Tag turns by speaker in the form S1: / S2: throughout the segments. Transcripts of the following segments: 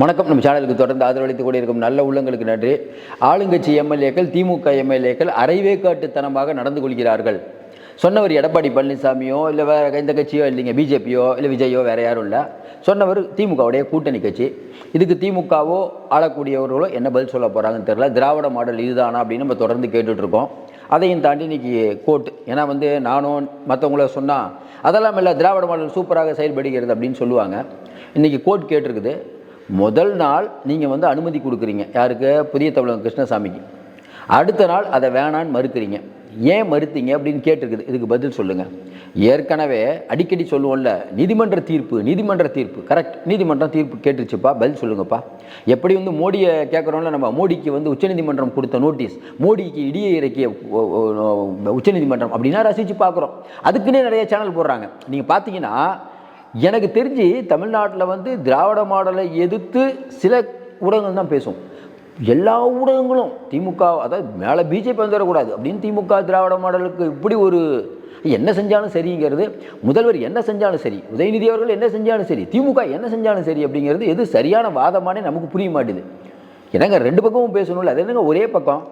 S1: வணக்கம் நம்ம சேனலுக்கு தொடர்ந்து ஆதரவளித்துக் கொண்டிருக்கும் நல்ல உள்ளங்களுக்கு நன்றி. ஆளுங்கட்சி எம்எல்ஏக்கள் திமுக எம்எல்ஏக்கள் அரைவேக்காட்டுத்தனமாக நடந்து கொள்கிறார்கள். சொன்னவர் எடப்பாடி பழனிசாமியோ இல்லை வேறு எந்த கட்சியோ இல்லைங்க பிஜேபியோ இல்லை விஜயோ வேறு யாரும் இல்லை. சொன்னவர் திமுகவுடைய கூட்டணி கட்சி. இதுக்கு திமுகவோ ஆளக்கூடியவர்களோ என்ன பதில் சொல்ல போகிறாங்கன்னு தெரில திராவிட மாடல் இதுதானா அப்படின்னு நம்ம தொடர்ந்து கேட்டுட்ருக்கோம். அதையும் தாண்டி இன்றைக்கி கோட் ஏன்னா வந்து நானும் மற்றவங்கள சொன்னால் அதெல்லாம் இல்லை திராவிட மாடல் சூப்பராக செயல்படுகிறது அப்படின்னு சொல்லுவாங்க. இன்றைக்கி கோட் கேட்டிருக்குது. முதல் நாள் நீங்கள் வந்து அனுமதி கொடுக்குறீங்க. யாருக்கு? புதிய தமிழகம் கிருஷ்ணசாமிக்கு. அடுத்த நாள் அதை வேணான்னு மறுக்கிறீங்க. ஏன் மறுத்தீங்க அப்படின்னு கேட்டிருக்குது. இதுக்கு பதில் சொல்லுங்கள் ஏற்கனவே அடிக்கடி சொல்லுவோம்ல நீதிமன்ற தீர்ப்பு நீதிமன்ற தீர்ப்பு. கரெக்ட் நீதிமன்றம் தீர்ப்பு கேட்டுருச்சுப்பா. பதில் சொல்லுங்கப்பா. எப்படி வந்து மோடியை கேட்குறோம்ல நம்ம மோடிக்கு வந்து உச்சநீதிமன்றம் கொடுத்த நோட்டீஸ். மோடிக்கு இடியை இறக்கிய உச்சநீதிமன்றம் அப்படின்னா ரசித்து பார்க்குறோம். அதுக்குன்னே நிறைய சேனல் போடுறாங்க. நீங்கள் பார்த்தீங்கன்னா எனக்கு தெரிஞ்சு தமிழ்நாட்டில் வந்து திராவிட மாடலை எதிர்த்து சில ஊடகங்கள் தான் பேசும். எல்லா ஊடகங்களும் திமுக அதாவது மேலே பிஜேபி வந்துடக்கூடாது அப்படின்னு திமுக திராவிட மாடலுக்கு இப்படி ஒரு என்ன செஞ்சாலும் சரிங்கிறது முதல்வர் என்ன செஞ்சாலும் சரி உதயநிதி அவர்கள் என்ன செஞ்சாலும் சரி திமுக என்ன செஞ்சாலும் சரி அப்படிங்கிறது எது சரியான வாதமானே நமக்கு புரிய மாட்டேது என்னங்க ரெண்டு பக்கமும் பேசணும்ல அது என்னங்க ஒரே பக்கம்?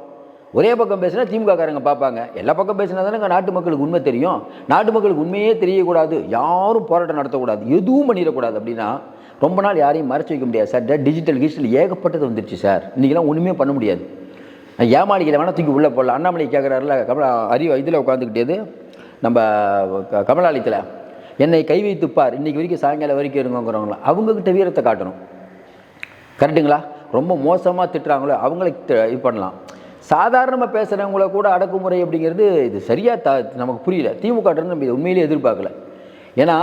S1: ஒரே பக்கம் பேசினா திமுக காரங்க பார்ப்பாங்க. எல்லா பக்கம் பேசினா தானே நாட்டு மக்களுக்கு உண்மை தெரியும். நாட்டு மக்களுக்கு உண்மையே தெரியக்கூடாது. யாரும் போராட்டம் நடத்தக்கூடாது. எதுவும் பண்ணிடக்கூடாது அப்படின்னா ரொம்ப நாள் யாரையும் மறைச்சி வைக்க முடியாது. சார் டிஜிட்டல் கிஜிட்டல் ஏகப்பட்டது வந்துருச்சு சார். இன்றைக்கெல்லாம் ஒன்றுமே பண்ண முடியாது. ஏமாளிகளை வேணால் தூக்கி உள்ளே போடலாம். அண்ணாமலை கேட்குறாருல கமலா அறிவு இதில் உட்காந்துக்கிட்டேது நம்ம க- கமலாலயத்தில். என்னை கை வைத்துப்பார். இன்றைக்கி வரைக்கும் சாயங்காலம் வரைக்கும் இருங்கிறவங்களா அவங்கக்கிட்ட வீரத்தை காட்டணும். கரெக்டுங்களா ரொம்ப மோசமாக திட்டுறாங்களோ அவங்களுக்கு இது பண்ணலாம். சாதாரணமாக பேசுகிறவங்கள கூட அடக்குமுறை அப்படிங்கிறது இது சரியாக த நமக்கு புரியல. திமுக நம்ம இதை உண்மையிலே எதிர்பார்க்கல. ஏன்னா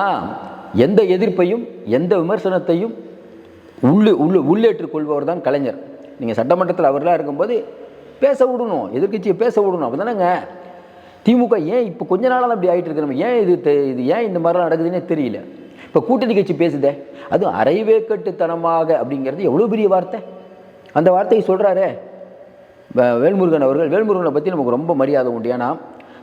S1: எந்த எதிர்ப்பையும் எந்த விமர்சனத்தையும் உள்ளு உள்ளு உள்ளேற்றுக் கொள்பவர் தான் கலைஞர். நீங்கள் சட்டமன்றத்தில் அவர்களாக இருக்கும்போது பேச விடணும் எதிர்க்கட்சியை பேச விடணும். அப்போ தானேங்க திமுக ஏன் இப்போ கொஞ்ச நாளாக அப்படி ஆகிட்டு இருக்கு? நம்ம ஏன் இது இது ஏன் இந்த மாதிரிலாம் நடக்குதுன்னே தெரியல. இப்போ கூட்டணி கட்சி பேசுதே. அதுவும் அரைவேக்கட்டுத்தனமாக அப்படிங்கிறது எவ்வளோ பெரிய வார்த்தை? அந்த வார்த்தையை சொல்கிறாரே வேல்முருகன் அவர்கள் வேல்முருகனை பற்றி நமக்கு ரொம்ப மரியாதை உண்டு. ஏன்னா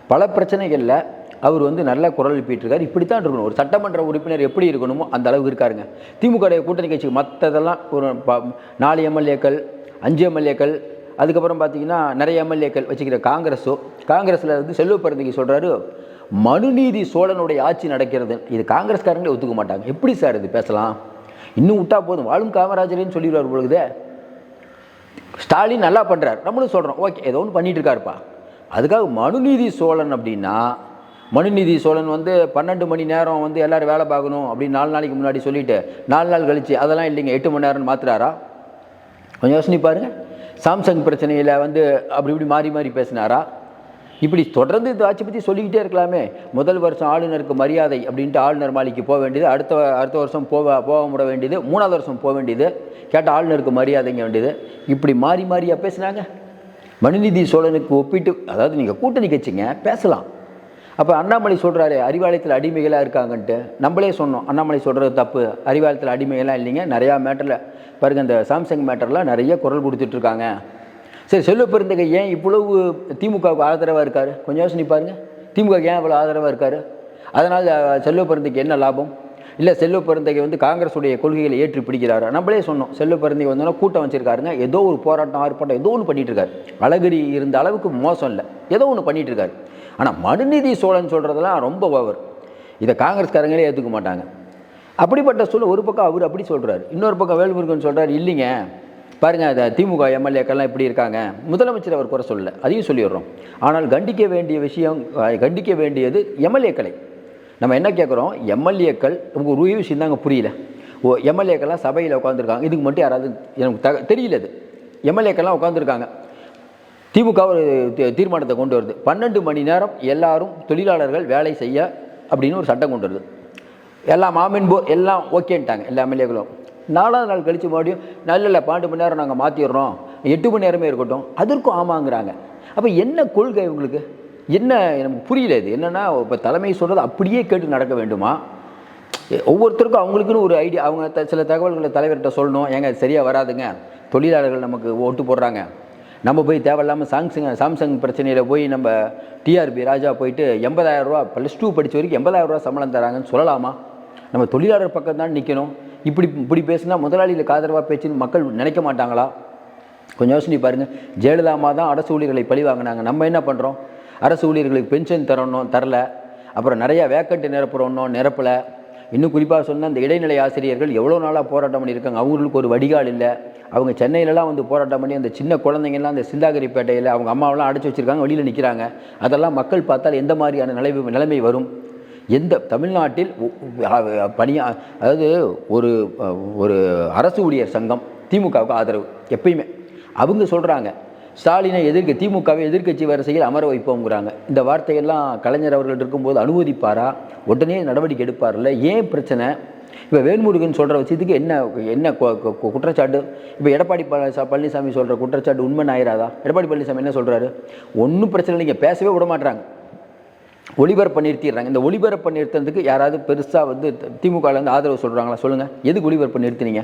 S1: பல பிரச்சனைகளில் அவர் வந்து நல்ல குரல் எழுப்பிட்டுருக்காரு. இப்படித்தான் இருக்கணும். ஒரு சட்டமன்ற உறுப்பினர் எப்படி இருக்கணுமோ அந்த அளவுக்கு இருக்காருங்க. திமுக கூட்டணி கட்சி மற்றதெல்லாம் ஒரு ப- நாலு எம்எல்ஏக்கள் அஞ்சு எம்எல்ஏக்கள் அதுக்கப்புறம் பார்த்தீங்கன்னா நிறைய எம்எல்ஏக்கள் வச்சுக்கிற காங்கிரஸோ காங்கிரஸில் வந்து செல்வ பிறந்தகை சொல்கிறாரு மனுநீதி சோழனுடைய ஆட்சி நடக்கிறது. இது காங்கிரஸ்காரங்களே ஒத்துக்க மாட்டாங்க. எப்படி சார் இது பேசலாம்? இன்னும் விட்டா போதும். வாழும் காமராஜரேன்னு சொல்லிடுவார் பொழுதே. ஸ்டாலின் நல்லா பண்ணுறார் நம்மளும் சொல்கிறோம் ஓகே ஏதோ ஒன்று பண்ணிகிட்டு இருக்காருப்பா அதுக்காக மனுநீதி சோழன் அப்படின்னா மனுநீதி சோழன் வந்து பன்னெண்டு மணி நேரம் வந்து எல்லாரும் வேலை பார்க்கணும் அப்படின்னு நாலு நாளைக்கு முன்னாடி சொல்லிவிட்டு நாலு நாள் கழித்து அதெல்லாம் இல்லைங்க எட்டு மணி நேரம்னு மாத்துறாரா? கொஞ்சம் யோசனை பாருங்கள் சாம்சங் பிரச்சனையில் வந்து அப்படி இப்படி மாறி மாறி பேசினாரா? இப்படி தொடர்ந்து இந்த ஆட்சி பற்றி சொல்லிக்கிட்டே இருக்கலாமே. முதல் வருஷம் ஆளுநருக்கு மரியாதை அப்படின்ட்டு ஆளுநர் மாளிகைக்கு போக வேண்டியது அடுத்த அடுத்த வருஷம் போக போக முட வேண்டியது மூணாவது வருஷம் போக வேண்டியது கேட்டால் ஆளுநருக்கு மரியாதைங்க வேண்டியது. இப்படி மாறி மாறியாக பேசுனாங்க மனுநீதி சோழனுக்கு ஒப்பிட்டு அதாவது நீங்கள் கூட்டணி கட்சிங்க பேசலாம். அப்போ அண்ணாமலை சொல்கிறாரு அறிவாலயத்தில் அடிமைகளாக இருக்காங்கன்ட்டு. நம்மளே சொன்னோம் அண்ணாமலை சொல்கிறது தப்பு. அறிவாலயத்தில் அடிமைகளாக இல்லைங்க. நிறையா மேட்டரில் பாருங்கள் இந்த சாம்சங் மேட்டரில் நிறைய குரல் கொடுத்துட்ருக்காங்க சரி செல்வ பெருந்தகை ஏன் இவ்வளவு திமுகவுக்கு ஆதரவாக இருக்கார்? கொஞ்சம் யோசனை பாருங்க. திமுக ஏன் இவ்வளோ ஆதரவாக இருக்கார்? அதனால் செல்வ பெருந்தகை என்ன லாபம்? இல்லை செல்வ பெருந்தகை வந்து காங்கிரஸுடைய கொள்கைகளை ஏற்றி பிடிக்கிறாரு? நம்மளே சொன்னோம் செல்வ பெருந்தகை வந்தோன்னா கூட்டம் வச்சிருக்காருங்க ஏதோ ஒரு போராட்டம் ஆர்ப்பாட்டம் ஏதோ ஒன்று பண்ணிட்டு இருக்காரு அழகிரி இருந்த அளவுக்கு மோசம் இல்லை ஏதோ ஒன்று பண்ணிட்டு இருக்காரு ஆனால் மனுநீதி சோழன் சொல்கிறதெல்லாம் ரொம்ப ஓவர். இதை காங்கிரஸ்காரங்களே ஏற்றுக்க மாட்டாங்க. அப்படிப்பட்ட சூழல் ஒரு பக்கம் அவர் அப்படி சொல்கிறார் இன்னொரு பக்கம் வேல்முருகன் சொல்கிறார் இல்லைங்க பாருங்கள் அதை திமுக எம்எல்ஏக்கள்லாம் இப்படி இருக்காங்க? முதலமைச்சர் அவர் குறை சொல்லலை. அதையும் சொல்லிடுறோம். ஆனால் கண்டிக்க வேண்டிய விஷயம் கண்டிக்க வேண்டியது எம்எல்ஏக்களை. நம்ம என்ன கேட்குறோம் எம்எல்ஏக்கள் நமக்கு ஒரு விஷயம் தாங்க புரியல. ஓ எம்எல்ஏக்கள்லாம் சபையில் உட்காந்துருக்காங்க இதுக்கு மட்டும் யாராவது எனக்கு தக தெரியல அது. எம்எல்ஏக்கள்லாம் உட்காந்துருக்காங்க திமுக ஒரு தீ- தீர்மானத்தை கொண்டு வருது. பன்னெண்டு மணி நேரம் எல்லாரும் தொழிலாளர்கள் வேலை செய்ய அப்படின்னு ஒரு சட்டம் கொண்டு வருது. எல்லாம் மாமின் போ எல்லாம் ஓகேன்ட்டாங்க. எல்லா எம்எல்ஏக்களும். நாலாவது நாள் கழித்து மறுபடியும் நல்ல இல்லை பன்னெண்டு மணி நேரம் நாங்கள் மாற்றிடுறோம் எட்டு மணி நேரமே இருக்கட்டும். அதற்கும் ஆமாங்கிறாங்க. அப்போ என்ன கொள்கை இவங்களுக்கு என்ன நமக்கு புரியல இது. என்னென்னா இப்போ தலைமை சொல்கிறது அப்படியே கேட்டு நடக்க வேண்டுமா? ஒவ்வொருத்தருக்கும் அவங்களுக்குன்னு ஒரு ஐடியா அவங்க த- சில தகவல்களை தலைவர்கிட்ட சொல்லணும். ஏங்க சரியாக வராதுங்க. தொழிலாளர்கள் நமக்கு ஓட்டு போடுறாங்க. நம்ம போய் தேவையில்லாமல் சாம்சங் சாம்சங் பிரச்சனையில் போய் நம்ம டிஆர்பி ராஜா போயிட்டு எண்பதாயிரம் ரூபா ப்ளஸ் டூ படித்த வரைக்கும் எண்பதாயிரம் ரூபா சம்பளம் தராங்கன்னு சொல்லலாமா? நம்ம தொழிலாளர் பக்கம் தான் நிற்கணும் இப்படி இப்படி பேசினா முதலாளிகளுக்கு ஆதரவாக பேச்சுன்னு மக்கள் நினைக்க மாட்டாங்களா? கொஞ்சம் யோசனை பாருங்கள் ஜெயலலிதா தான் அரசு ஊழியர்களை பழி வாங்கினாங்க. நம்ம என்ன பண்ணுறோம் அரசு ஊழியர்களுக்கு பென்ஷன் தரணும் தரல. அப்புறம் நிறையா வேக்கண்ட் நிரப்புறணும் நிரப்பலை. இன்னும் குறிப்பாக சொன்னால் இந்த இடைநிலை ஆசிரியர்கள் எவ்வளோ நாளாக போராட்டம் பண்ணியிருக்காங்க? அவங்களுக்கு ஒரு வடிகால் இல்லை. அவங்க சென்னையிலலாம் வந்து போராட்டம் பண்ணி அந்த சின்ன குழந்தைங்கள்லாம் அந்த சிந்தாகிரிப்பேட்டையில் அவங்க அம்மாவெல்லாம் அடைச்சி வச்சுருக்காங்க வெளியில் நிற்கிறாங்க அதெல்லாம் மக்கள் பார்த்தால் எந்த மாதிரியான நிலைமை நிலைமை வரும்? எந்த தமிழ்நாட்டில் பணியா அதாவது ஒரு ஒரு அரசு ஊழியர் சங்கம் திமுகவுக்கு ஆதரவு எப்பயுமே. அவங்க சொல்கிறாங்க ஸ்டாலினை எதிர்க்க திமுகவை எதிர்க்கட்சி வரிசையில் அமர வைப்போங்கிறாங்க இந்த வார்த்தையெல்லாம் கலைஞர் அவர்கள் இருக்கும்போது அனுமதிப்பாரா? உடனே நடவடிக்கை எடுப்பார்ல? ஏன் பிரச்சனை? இப்போ வேல்முருகன் சொல்கிற விஷயத்துக்கு என்ன என்ன குற்றச்சாட்டு? இப்போ எடப்பாடி பழ- பழனிசாமி சொல்கிற குற்றச்சாட்டு உண்மை ஆயிராதா எடப்பாடி பழனிசாமி என்ன சொல்கிறாரு ஒன்றும் பிரச்சனை இல்லைங்க பேசவே விட மாட்டுறாங்க ஒளிபரப்ப நிறுத்திடுறாங்க. இந்த ஒளிபரப்பு நிறுத்துறதுக்கு யாராவது பெருசாக வந்து திமுகலேருந்து ஆதரவு சொல்கிறாங்களா சொல்லுங்கள் எதுக்கு ஒளிபரப்ப நிறுத்தினீங்க?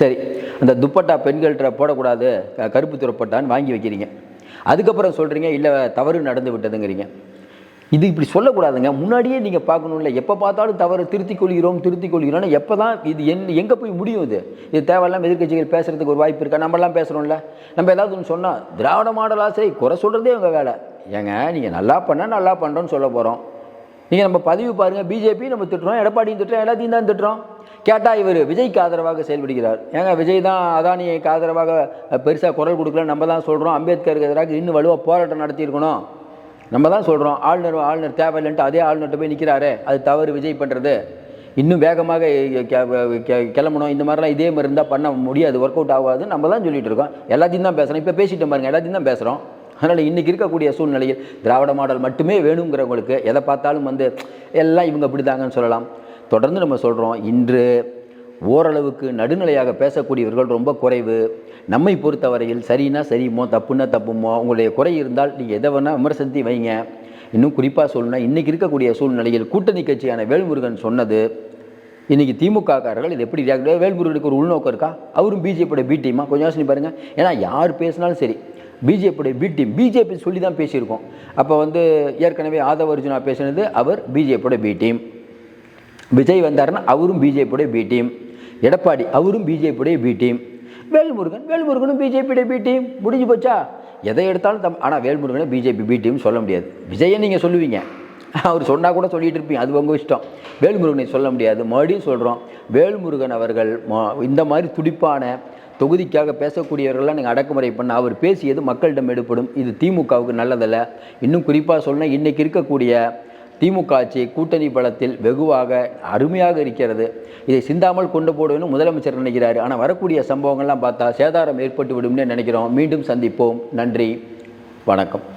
S1: சரி அந்த துப்பட்டா பெண்கள்கிட்ட போடக்கூடாது கருப்பு துறப்பட்டான்னு வாங்கி வைக்கிறீங்க. அதுக்கப்புறம் சொல்கிறீங்க இல்லை தவறு நடந்து விட்டதுங்கிறீங்க. இது இப்படி சொல்லக்கூடாதுங்க. முன்னாடியே நீங்கள் பார்க்கணும்ல. எப்போ பார்த்தாலும் தவறு திருத்திக் கொள்கிறோம் திருத்திக் கொள்கிறோம்னு எப்போ தான் இது என் எங்கே போய் முடியும் இது? இது தேவையில்லாம எதிர்க்கட்சிகள் பேசுகிறதுக்கு ஒரு வாய்ப்பு இருக்கா? நம்மலாம் பேசுகிறோம்ல நம்ம ஏதாவது ஒன்று சொன்னால் திராவிட மாடல் ஆசை குறை சொல்கிறதே உங்கள் வேலை. ஏங்க நீங்கள் நல்லா பண்ணால் நல்லா பண்ணுறோன்னு சொல்ல போகிறோம் நீங்கள் நம்ம பதிவு பாருங்கள் பிஜேபி நம்ம திட்டுறோம் எடப்பாடியும் திட்டுறோம் எல்லாத்தையும் தான் திட்டுறோம். கேட்டால் இவர் விஜய்க்கு ஆதரவாக செயல்படுகிறார். ஏங்க விஜய் தான் அதானிக்கு ஆதரவாக பெருசாக குரல் கொடுக்கல நம்ம தான் சொல்கிறோம் அம்பேத்கருக்கு எதிராக இன்னும் வலுவாக போராட்டம் நடத்தியிருக்கணும். நம்ம தான் சொல்கிறோம் ஆளுநர் ஆளுநர் தேவையில்லைன்ட்டு அதே ஆளுநர்கிட்ட போய் நிற்கிறாரு அது தவறு விஜய் பண்ணுறது இன்னும் வேகமாக கெ- கிளம்பணும் இந்த மாதிரிலாம் இதே மாதிரி இருந்தால் பண்ண முடியாது ஒர்க் அவுட் ஆகாது நம்ம தான் சொல்லிட்டு இருக்கோம். எல்லாத்தையும் தான் பேசுகிறோம் இப்போ பேசிட்டு பாருங்க எல்லாத்தையும் தான் பேசுகிறோம் அதனால் இன்றைக்கி இருக்கக்கூடிய சூழ்நிலையில் திராவிட மாடல் மட்டுமே வேணுங்கிறவங்களுக்கு எதை பார்த்தாலும் வந்து எல்லாம் இவங்க இப்படிதாங்கன்னு சொல்லலாம். தொடர்ந்து நம்ம சொல்கிறோம் இன்று ஓரளவுக்கு நடுநிலையாக பேசக்கூடியவர்கள் ரொம்ப குறைவு. நம்மை பொறுத்தவரையில் சரின்னா சரிமோ தப்புன்னா தப்புமோ உங்களுடைய குறை இருந்தால் நீங்கள் எதை வேணால் விமர்சனத்தை வைங்க. இன்னும் குறிப்பாக சொல்லணும்னா இன்றைக்கி இருக்கக்கூடிய சூழ்நிலையில் கூட்டணி கட்சியான வேல்முருகன் சொன்னது இன்றைக்கி திமுககாரர்கள் இது எப்படி react- வேல்முருகனுக்கு ஒரு உள்நோக்கம் இருக்கா? அவரும் பிஜேபியோட பி டீமா கொஞ்சம் யோசனை பாருங்கள் ஏன்னா யார் பேசினாலும் சரி பிஜேபியுடைய பி டீம் பிஜேபி சொல்லி தான் பேசியிருக்கோம். அப்போ வந்து ஏற்கனவே ஆதவ அர்ஜுனா பேசினது அவர் பிஜேபியோட பி டீம் விஜய் வந்தாருன்னா அவரும் பிஜேபியோட பி டீம் எடப்பாடி அவரும் பிஜேபியுடைய பி டீம் வேல்முருகன் வேல்முருகனும் பிஜேபியுடைய பி டீம் முடிஞ்சு போச்சா? எதை எடுத்தாலும் தம் ஆனால் வேல்முருகனை பிஜேபி பி டீம் சொல்ல முடியாது. விஜயை நீங்கள் சொல்லுவீங்க. அவர் சொன்னால் கூட சொல்லிட்டு இருப்பீங்க. அது உங்கள் இஷ்டம். வேல்முருகனை சொல்ல முடியாது. மறுபடியும் சொல்கிறோம் வேல்முருகன் அவர்கள் ம- இந்த மாதிரி துடிப்பான தொகுதிக்காக பேசக்கூடியவர்கள்லாம் நீங்கள் அடக்குமுறை பண்ண அவர் பேசியது மக்களிடம் எடுப்படும் இது திமுகவுக்கு நல்லதல்ல. இன்னும் குறிப்பாக சொன்னால் இன்றைக்கி இருக்கக்கூடிய திமுக ஆட்சி கூட்டணி பலத்தில் வெகுவாக அருமையாக இருக்கிறது. இதை சிந்தாமல் கொண்டு போடுவேன்னு முதலமைச்சர் நினைக்கிறார். ஆனால் வரக்கூடிய சம்பவங்கள்லாம் பார்த்தா சேதாரம் ஏற்பட்டு விடும்னு நினைக்கிறோம். மீண்டும் சந்திப்போம். நன்றி. வணக்கம்.